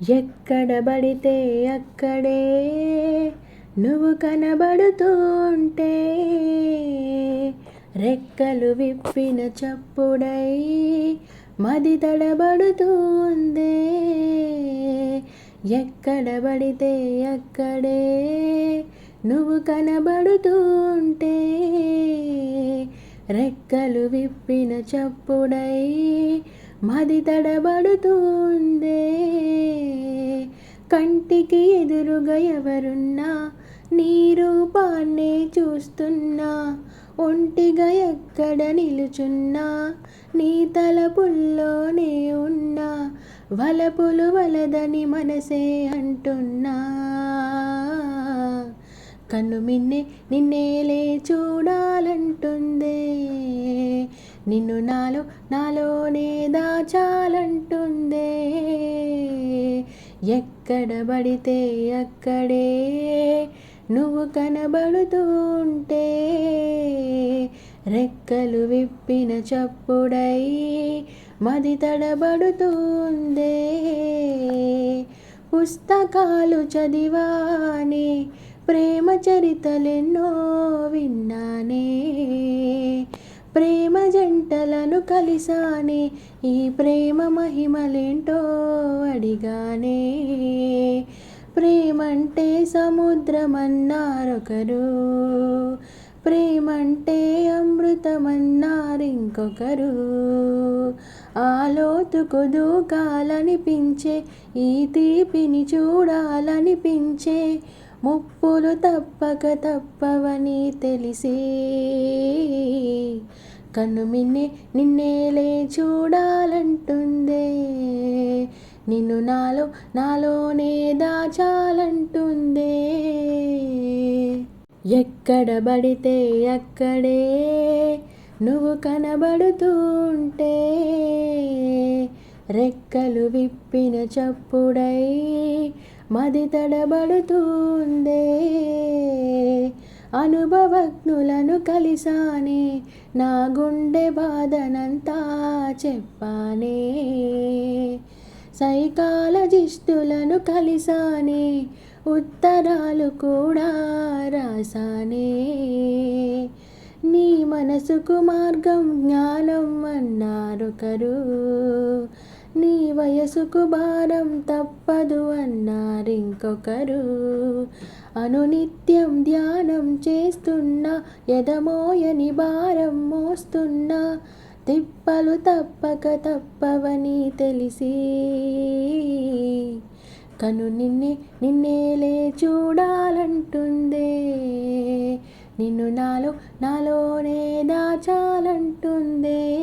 ఎక్కడ పడితే అక్కడే నువ్వు కనబడుతూ ఉంటే రెక్కలు విప్పిన చప్పుడై మది తడబడుతూ ఎక్కడ పడితే అక్కడే నువ్వు కనబడుతూ ఉంటే రెక్కలు విప్పిన చప్పుడై మది తడబడుతుందే. కంటికి ఎదురుగా ఎవరున్నా నీ రూపాన్నే చూస్తున్నా ఒంటిగా ఎక్కడ నిలుచున్నా నీ తలపుల్లోనే ఉన్నా వలపులు వలదని మనసే అంటున్నా. కన్ను మిన్నే నిన్నేలే చూడాలంటుందే. నిన్ను నాలో నాలోనే దాచాలంటుందే. ఎక్కడ పడితే అక్కడే నువ్వు కనబడుతూ ఉంటే రెక్కలు విప్పిన చప్పుడై మది తడబడుతుందే. పుస్తకాలు చదివానే ప్రేమ చరితలెన్నో విన్నానే. ప్రేమ జంటలను కలిసానే ఈ ప్రేమ మహిమలేంటో అడిగానే. ప్రేమంటే సముద్రమన్నారొకరు ప్రేమంటే అమృతమన్నారింకొకరు. ఆలోతుకు దూకాలనిపించే ఈ తీపిని చూడాలనిపించే ముప్పులు తప్పక తప్పవని తెలిసి. కనుమిన్నే నిన్నేలే చూడాలంటుందే. నిన్ను నాలో నాలోనే దాచాలంటుందే. ఎక్కడ పడితే అక్కడే నువ్వు కనబడుతూ ఉంటే రెక్కలు విప్పిన చప్పుడై మది తడబడుతుందే. అనుభవజ్ఞులను కలిసానే నా గుండె బాధనంతా చెప్పానే. సైకాలజిస్టులను కలిసానే ఉత్తరాలు కూడా రాసానే. నీ మనసుకు మార్గం జ్ఞానం అన్నారొకరు నీ వయసుకు భారం తప్పదు అన్నారింకొకరు అనునిత్యం ధ్యానం చేస్తున్నా ఎదమోయని భారం మోస్తున్నా తిప్పలు తప్పక తప్పవని తెలిసి. కను నిన్నే నిన్నేలే చూడాలంటుందే. నిన్ను నాలో నాలోనే దాచాలంటుందే.